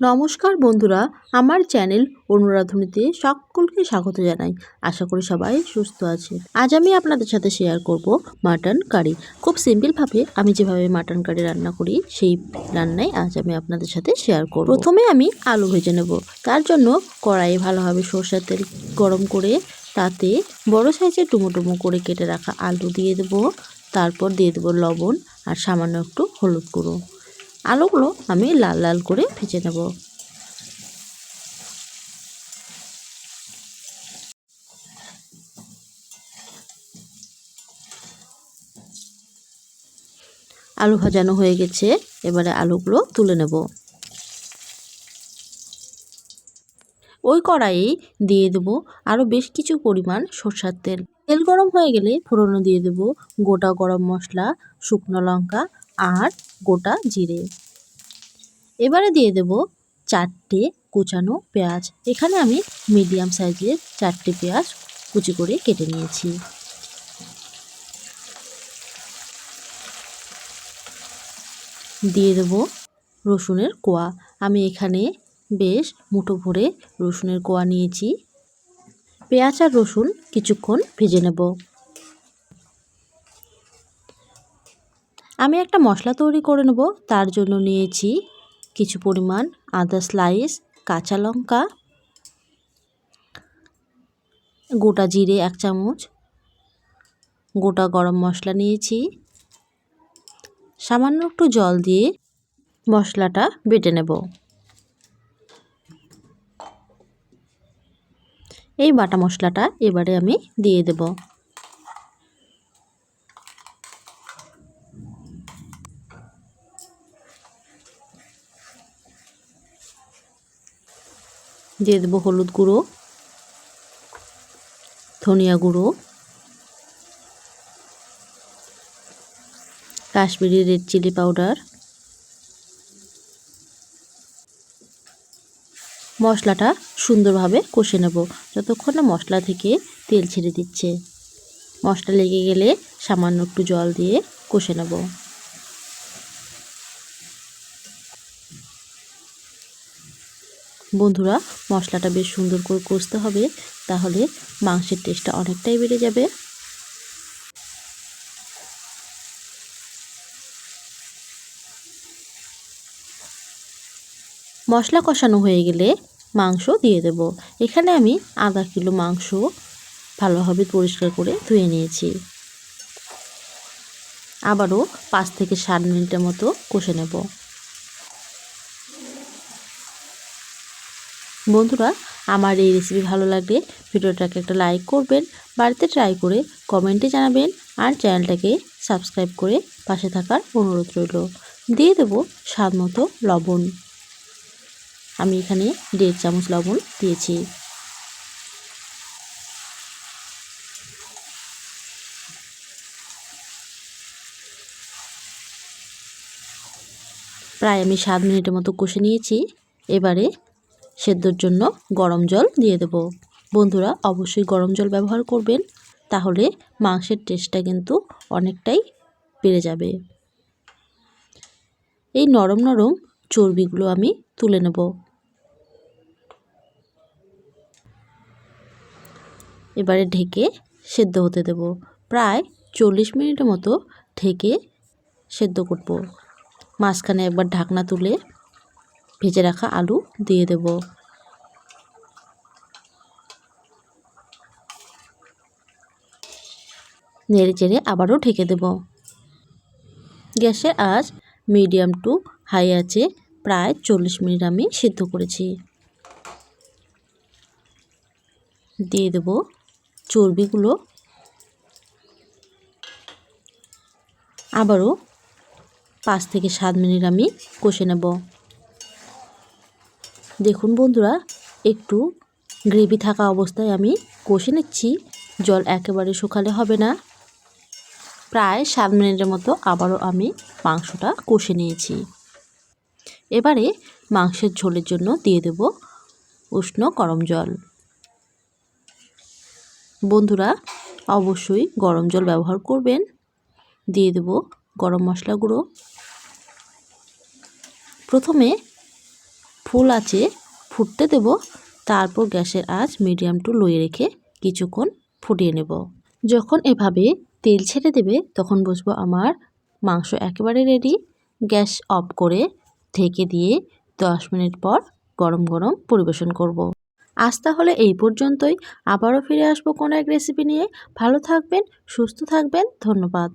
নমস্কার বন্ধুরা, আমার চ্যানেল অনুরাধনীতে সকলকে স্বাগত জানাই। আশা করি সবাই সুস্থ আছে। আজ আমি আপনাদের সাথে শেয়ার করব মাটন কারি খুব সিম্পলভাবে আমি যেভাবে মাটন কারি রান্না করি, সেই রান্নাই আজ আমি আপনাদের সাথে শেয়ার করব। প্রথমে আমি আলু ভেজে নেব। তার জন্য কড়াইয়ে ভালোভাবে সরষের তেল গরম করে, তাতে বড় সাইজের টুমো টুমো করে কেটে রাখা আলু দিয়ে দেব। তারপর দিয়ে দেবো লবণ আর সামান্য একটু হলুদ গুঁড়ো। আলুগুলো আমি লাল লাল করে ভেজে নেব। আলু ভাজানো হয়ে গেছে, এবারে আলুগুলো তুলে নেব। ওই কড়াইয়ে দিয়ে দেবো আরও বেশ কিছু পরিমাণ সরষার তেল। তেল গরম হয়ে গেলে ফোড়নো দিয়ে দেব। গোটা গরম মশলা, শুকনো লঙ্কা আর গোটা জিরে। এবারে দিয়ে দেব চারটে কুচানো পেঁয়াজ। এখানে আমি মিডিয়াম সাইজের চারটে পেঁয়াজ কুচি করে কেটে নিয়েছি। দিয়ে দেব রসুনের কোয়া। আমি এখানে বেশ মুঠো ভরে রসুনের কোয়া নিয়েছি। পেঁয়াজ আর রসুন কিছুক্ষণ ভেজে নেব। আমি একটা মশলা তৈরি করে নেব। তার জন্য নিয়েছি কিছু পরিমাণ আদা স্লাইস, কাঁচা লঙ্কা, গোটা জিরে এক চামচ, গোটা গরম মশলা নিয়েছি। সামান্য একটু জল দিয়ে মশলাটা বেটে নেব। এই বাটা মশলাটা এবারে আমি দিয়ে দেব। দিয়ে দেবো হলুদ গুঁড়ো, ধনিয়া গুঁড়ো, কাশ্মীরি রেড চিলি পাউডার, মশলাটা সুন্দরভাবে কষে নেব। যতক্ষণ না মশলা থেকে তেল ছেড়ে দিচ্ছে, মশলা লেগে গেলে সামান্য একটু জল দিয়ে কষে নেব। বন্ধুরা, মশলাটা বেশ সুন্দর করে কষতে হবে, তাহলে মাংসের টেস্টটা অনেকটাই বেড়ে যাবে। মশলা কষানো হয়ে গেলে মাংস দিয়ে দেব। এখানে আমি আধা কিলো মাংস ভালোভাবে পরিষ্কার করে ধুয়ে নিয়েছি। আবারও পাঁচ থেকে সাত মিনিটের মতো কষে নেব। বন্ধুরা, আমার এই রেসিপি ভালো লাগলে ভিডিওটাকে একটা লাইক করবেন, বাড়িতে ট্রাই করে কমেন্টে জানাবেন আর চ্যানেলটাকে সাবস্ক্রাইব করে পাশে থাকার অনুরোধ রইল। দিয়ে দেব স্বাদ মতো লবণ। আমি এখানে দেড় চামচ লবণ দিয়েছি। প্রায় আমি সাত মিনিটের মতো কষে নিয়েছি। এবারে সেদ্ধর জন্য গরম জল দিয়ে দেব। বন্ধুরা, অবশ্যই গরম জল ব্যবহার করবেন, তাহলে মাংসের টেস্টটা কিন্তু অনেকটাই বেড়ে যাবে। এই নরম নরম চর্বিগুলো আমি তুলে নেব। এবারে ঢেকে সেদ্ধ হতে দেব। প্রায় চল্লিশ মিনিটের মতো ঢেকে সেদ্ধ করব। মাঝখানে একবার ঢাকনা তুলে ভেজে রাখা আলু দিয়ে দেব। নেড়ে চেড়ে আবারও ঢেকে দেব। গ্যাসের আজ মিডিয়াম টু হাই আছে, প্রায় চল্লিশ মিনিট আমি সিদ্ধ করেছি। দিয়ে দেব চর্বিগুলো। আবারও পাঁচ থেকে সাত মিনিট আমি কষে নেব। দেখুন বন্ধুরা, একটু গ্রেভি থাকা অবস্থায় আমি কষে নিচ্ছি। জল একেবারে শুকালে হবে না। প্রায় সাত মিনিটের মতো আবারও আমি মাংসটা কষে নিয়েছি। এবারে মাংসের ঝোলের জন্য দিয়ে দেব উষ্ণ গরম জল। বন্ধুরা, অবশ্যই গরম জল ব্যবহার করবেন। দিয়ে দেব গরম মশলা গুঁড়ো। প্রথমে ফুল আছে, ফুটতে দেব, তারপর গ্যাসের আঁচ মিডিয়াম টু লোয়ে রেখে কিছুক্ষণ ফুটিয়ে নেব। যখন এভাবে তেল ছেড়ে দেবে, তখন বুঝব আমার মাংস একেবারে রেডি গ্যাস অফ করে ঢেকে দিয়ে দশ মিনিট পর গরম গরম পরিবেশন করব। আজ তাহলে এই পর্যন্তই। আবারও ফিরে আসব কোনো এক রেসিপি নিয়ে। ভালো থাকবেন, সুস্থ থাকবেন। ধন্যবাদ।